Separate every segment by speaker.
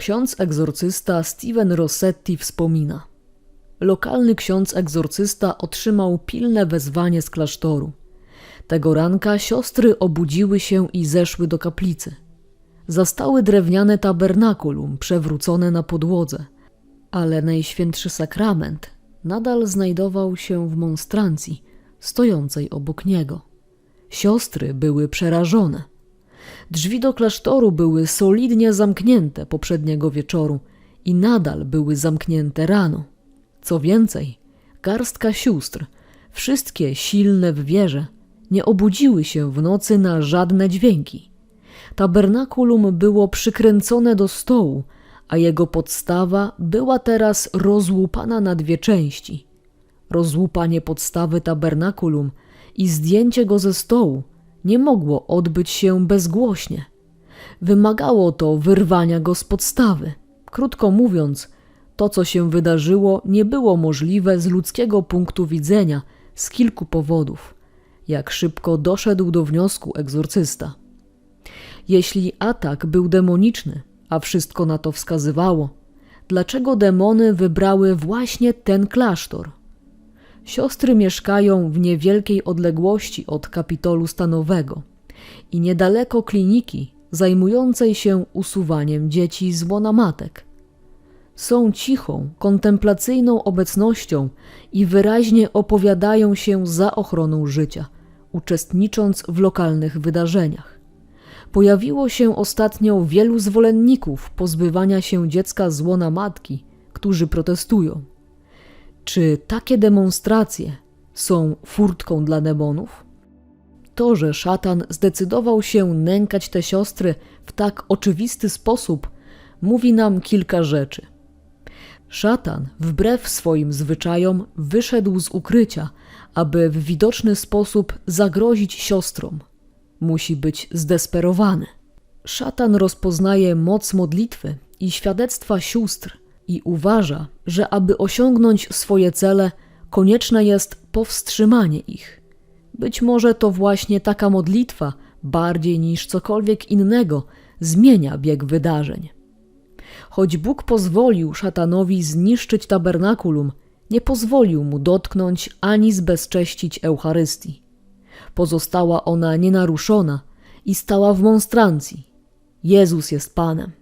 Speaker 1: Ksiądz egzorcysta Steven Rossetti wspomina. Lokalny ksiądz egzorcysta otrzymał pilne wezwanie z klasztoru. Tego ranka siostry obudziły się i zeszły do kaplicy. Zastały drewniane tabernakulum przewrócone na podłodze, ale Najświętszy Sakrament nadal znajdował się w monstrancji stojącej obok niego. Siostry były przerażone. Drzwi do klasztoru były solidnie zamknięte poprzedniego wieczoru i nadal były zamknięte rano. Co więcej, garstka sióstr, wszystkie silne w wierze, nie obudziły się w nocy na żadne dźwięki. Tabernakulum było przykręcone do stołu, a jego podstawa była teraz rozłupana na dwie części. Rozłupanie podstawy tabernakulum i zdjęcie go ze stołu nie mogło odbyć się bezgłośnie. Wymagało to wyrwania go z podstawy. Krótko mówiąc, to co się wydarzyło nie było możliwe z ludzkiego punktu widzenia z kilku powodów. Jak szybko doszedł do wniosku egzorcysta. Jeśli atak był demoniczny, a wszystko na to wskazywało, dlaczego demony wybrały właśnie ten klasztor? Siostry mieszkają w niewielkiej odległości od kapitolu stanowego i niedaleko kliniki zajmującej się usuwaniem dzieci z łona matek. Są cichą, kontemplacyjną obecnością i wyraźnie opowiadają się za ochroną życia, uczestnicząc w lokalnych wydarzeniach. Pojawiło się ostatnio wielu zwolenników pozbywania się dziecka z łona matki, którzy protestują. Czy takie demonstracje są furtką dla demonów? To, że szatan zdecydował się nękać te siostry w tak oczywisty sposób, mówi nam kilka rzeczy. Szatan, wbrew swoim zwyczajom, wyszedł z ukrycia, aby w widoczny sposób zagrozić siostrom. Musi być zdesperowany. Szatan rozpoznaje moc modlitwy i świadectwa sióstr i uważa, że aby osiągnąć swoje cele, konieczne jest powstrzymanie ich. Być może to właśnie taka modlitwa, bardziej niż cokolwiek innego, zmienia bieg wydarzeń. Choć Bóg pozwolił szatanowi zniszczyć tabernakulum, nie pozwolił mu dotknąć ani zbezcześcić Eucharystii. Pozostała ona nienaruszona i stała w monstrancji. Jezus jest Panem.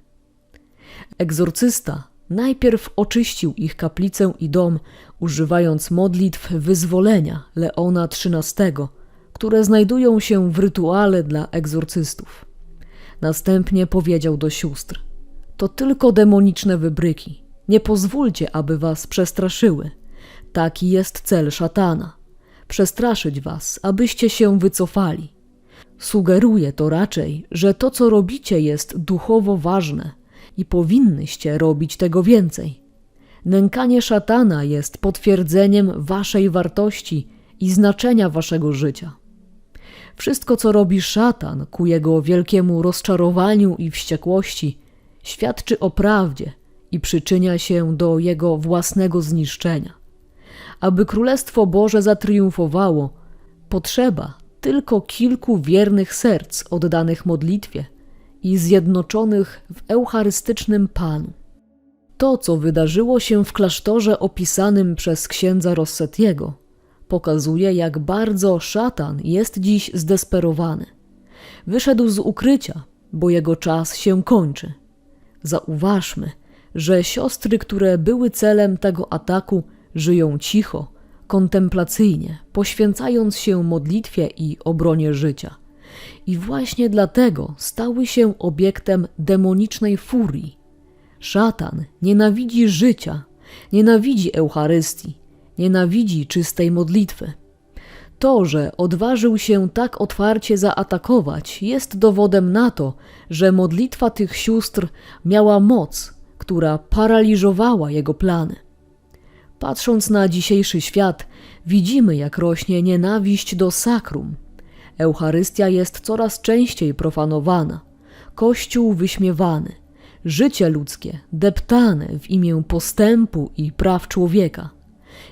Speaker 1: Egzorcysta najpierw oczyścił ich kaplicę i dom, używając modlitw wyzwolenia Leona XIII, które znajdują się w rytuale dla egzorcystów. Następnie powiedział do sióstr: To tylko demoniczne wybryki. Nie pozwólcie, aby was przestraszyły. Taki jest cel szatana przestraszyć was, abyście się wycofali. Sugeruje to raczej, że to, co robicie, jest duchowo ważne i powinnyście robić tego więcej. Nękanie szatana jest potwierdzeniem waszej wartości i znaczenia waszego życia. Wszystko, co robi szatan ku jego wielkiemu rozczarowaniu i wściekłości, świadczy o prawdzie i przyczynia się do jego własnego zniszczenia. Aby Królestwo Boże zatriumfowało, potrzeba tylko kilku wiernych serc oddanych modlitwie i zjednoczonych w eucharystycznym Panu. To, co wydarzyło się w klasztorze opisanym przez księdza Rossettiego, pokazuje, jak bardzo szatan jest dziś zdesperowany. Wyszedł z ukrycia, bo jego czas się kończy. Zauważmy, że siostry, które były celem tego ataku, żyją cicho, kontemplacyjnie, poświęcając się modlitwie i obronie życia. I właśnie dlatego stały się obiektem demonicznej furii. Szatan nienawidzi życia, nienawidzi Eucharystii, nienawidzi czystej modlitwy. To, że odważył się tak otwarcie zaatakować, jest dowodem na to, że modlitwa tych sióstr miała moc, która paraliżowała jego plany. Patrząc na dzisiejszy świat, widzimy, jak rośnie nienawiść do sakrum. Eucharystia jest coraz częściej profanowana, Kościół wyśmiewany, życie ludzkie deptane w imię postępu i praw człowieka.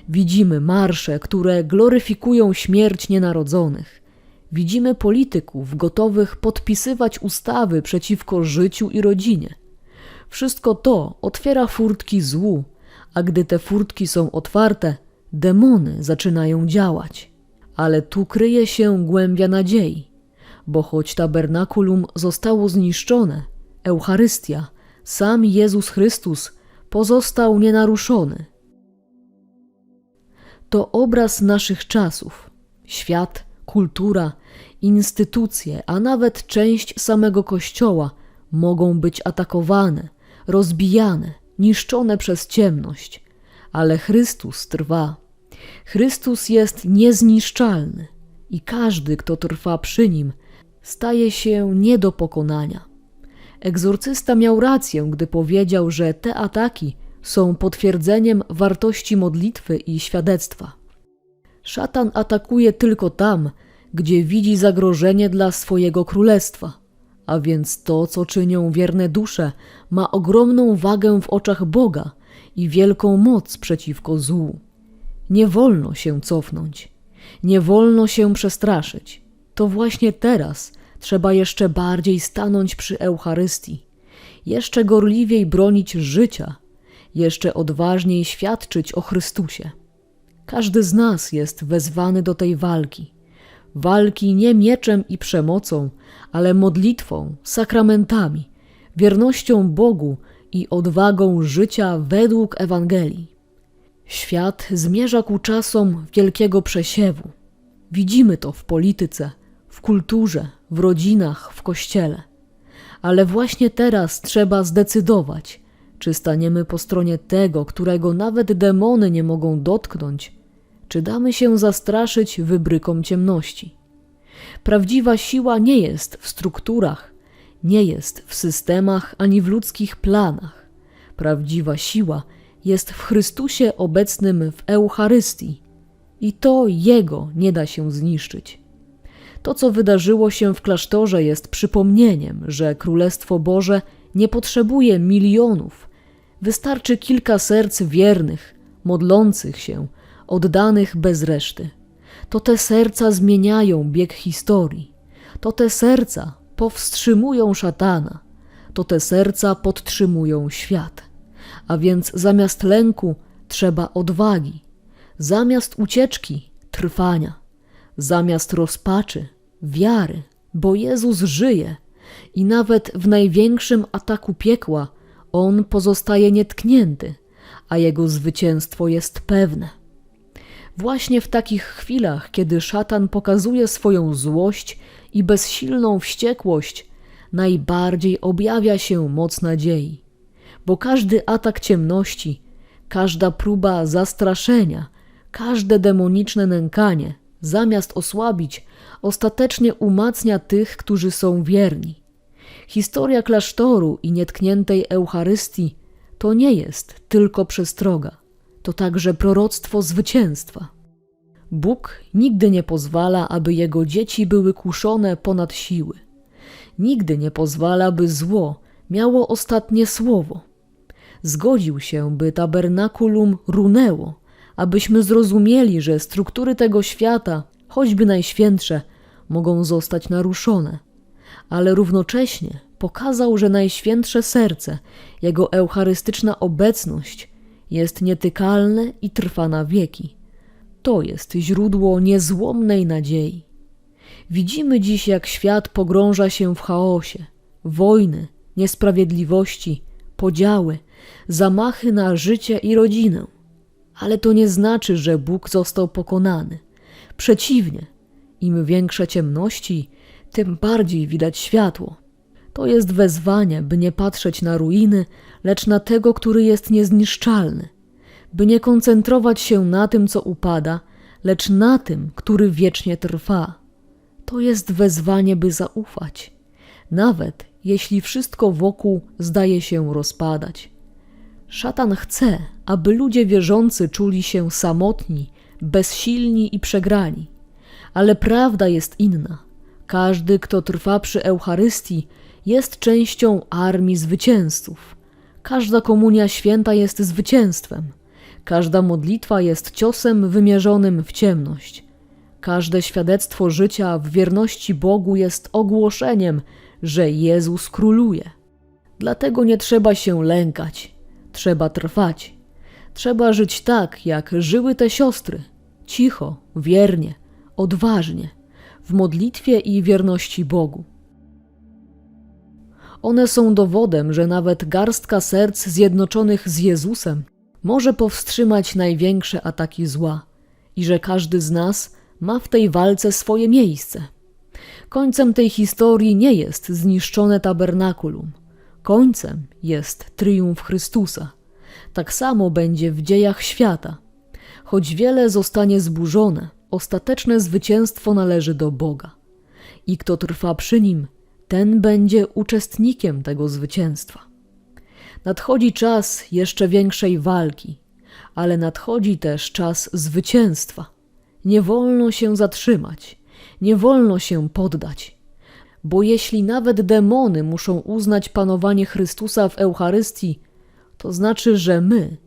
Speaker 1: Widzimy marsze, które gloryfikują śmierć nienarodzonych. Widzimy polityków gotowych podpisywać ustawy przeciwko życiu i rodzinie. Wszystko to otwiera furtki złu, a gdy te furtki są otwarte, demony zaczynają działać. Ale tu kryje się głębia nadziei, bo choć tabernakulum zostało zniszczone, Eucharystia, sam Jezus Chrystus pozostał nienaruszony. To obraz naszych czasów. Świat, kultura, instytucje, a nawet część samego Kościoła mogą być atakowane, rozbijane, niszczone przez ciemność, ale Chrystus trwa. Chrystus jest niezniszczalny i każdy, kto trwa przy nim, staje się nie do pokonania. Egzorcysta miał rację, gdy powiedział, że te ataki są potwierdzeniem wartości modlitwy i świadectwa. Szatan atakuje tylko tam, gdzie widzi zagrożenie dla swojego królestwa, a więc to, co czynią wierne dusze, ma ogromną wagę w oczach Boga i wielką moc przeciwko złu. Nie wolno się cofnąć, nie wolno się przestraszyć. To właśnie teraz trzeba jeszcze bardziej stanąć przy Eucharystii, jeszcze gorliwiej bronić życia, jeszcze odważniej świadczyć o Chrystusie. Każdy z nas jest wezwany do tej walki. Walki nie mieczem i przemocą, ale modlitwą, sakramentami, wiernością Bogu i odwagą życia według Ewangelii. Świat zmierza ku czasom wielkiego przesiewu. Widzimy to w polityce, w kulturze, w rodzinach, w kościele. Ale właśnie teraz trzeba zdecydować, czy staniemy po stronie tego, którego nawet demony nie mogą dotknąć, czy damy się zastraszyć wybrykom ciemności. Prawdziwa siła nie jest w strukturach, nie jest w systemach ani w ludzkich planach. Prawdziwa siła jest w Chrystusie obecnym w Eucharystii i to Jego nie da się zniszczyć. To, co wydarzyło się w klasztorze, jest przypomnieniem, że Królestwo Boże nie potrzebuje milionów. Wystarczy kilka serc wiernych, modlących się, oddanych bez reszty. To te serca zmieniają bieg historii. To te serca powstrzymują szatana. To te serca podtrzymują świat. A więc zamiast lęku trzeba odwagi, zamiast ucieczki trwania, zamiast rozpaczy wiary, bo Jezus żyje. I nawet w największym ataku piekła on pozostaje nietknięty, a jego zwycięstwo jest pewne. Właśnie w takich chwilach, kiedy szatan pokazuje swoją złość i bezsilną wściekłość, najbardziej objawia się moc nadziei, bo każdy atak ciemności, każda próba zastraszenia, każde demoniczne nękanie, zamiast osłabić, ostatecznie umacnia tych, którzy są wierni. Historia klasztoru i nietkniętej Eucharystii to nie jest tylko przestroga, to także proroctwo zwycięstwa. Bóg nigdy nie pozwala, aby jego dzieci były kuszone ponad siły. Nigdy nie pozwala, by zło miało ostatnie słowo. Zgodził się, by tabernakulum runęło, abyśmy zrozumieli, że struktury tego świata, choćby najświętsze, mogą zostać naruszone, ale równocześnie pokazał, że najświętsze serce, jego eucharystyczna obecność jest nietykalne i trwa na wieki. To jest źródło niezłomnej nadziei. Widzimy dziś, jak świat pogrąża się w chaosie, wojny, niesprawiedliwości, podziały, zamachy na życie i rodzinę. Ale to nie znaczy, że Bóg został pokonany. Przeciwnie, im większe ciemności, tym bardziej widać światło. To jest wezwanie, by nie patrzeć na ruiny, lecz na tego, który jest niezniszczalny, by nie koncentrować się na tym, co upada, lecz na tym, który wiecznie trwa. To jest wezwanie, by zaufać, nawet jeśli wszystko wokół zdaje się rozpadać. Szatan chce, aby ludzie wierzący czuli się samotni, bezsilni i przegrani. Ale prawda jest inna. Każdy, kto trwa przy Eucharystii, jest częścią armii zwycięzców. Każda komunia święta jest zwycięstwem. Każda modlitwa jest ciosem wymierzonym w ciemność. Każde świadectwo życia w wierności Bogu jest ogłoszeniem, że Jezus króluje. Dlatego nie trzeba się lękać, trzeba trwać. Trzeba żyć tak, jak żyły te siostry: cicho, wiernie, odważnie, w modlitwie i wierności Bogu. One są dowodem, że nawet garstka serc zjednoczonych z Jezusem może powstrzymać największe ataki zła i że każdy z nas ma w tej walce swoje miejsce. Końcem tej historii nie jest zniszczone tabernakulum. Końcem jest triumf Chrystusa. Tak samo będzie w dziejach świata. Choć wiele zostanie zburzone, ostateczne zwycięstwo należy do Boga. I kto trwa przy nim, ten będzie uczestnikiem tego zwycięstwa. Nadchodzi czas jeszcze większej walki, ale nadchodzi też czas zwycięstwa. Nie wolno się zatrzymać, nie wolno się poddać, bo jeśli nawet demony muszą uznać panowanie Chrystusa w Eucharystii, to znaczy, że my,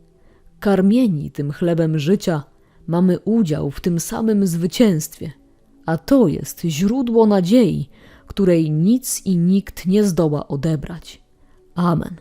Speaker 1: karmieni tym chlebem życia, mamy udział w tym samym zwycięstwie, a to jest źródło nadziei, której nic i nikt nie zdoła odebrać. Amen.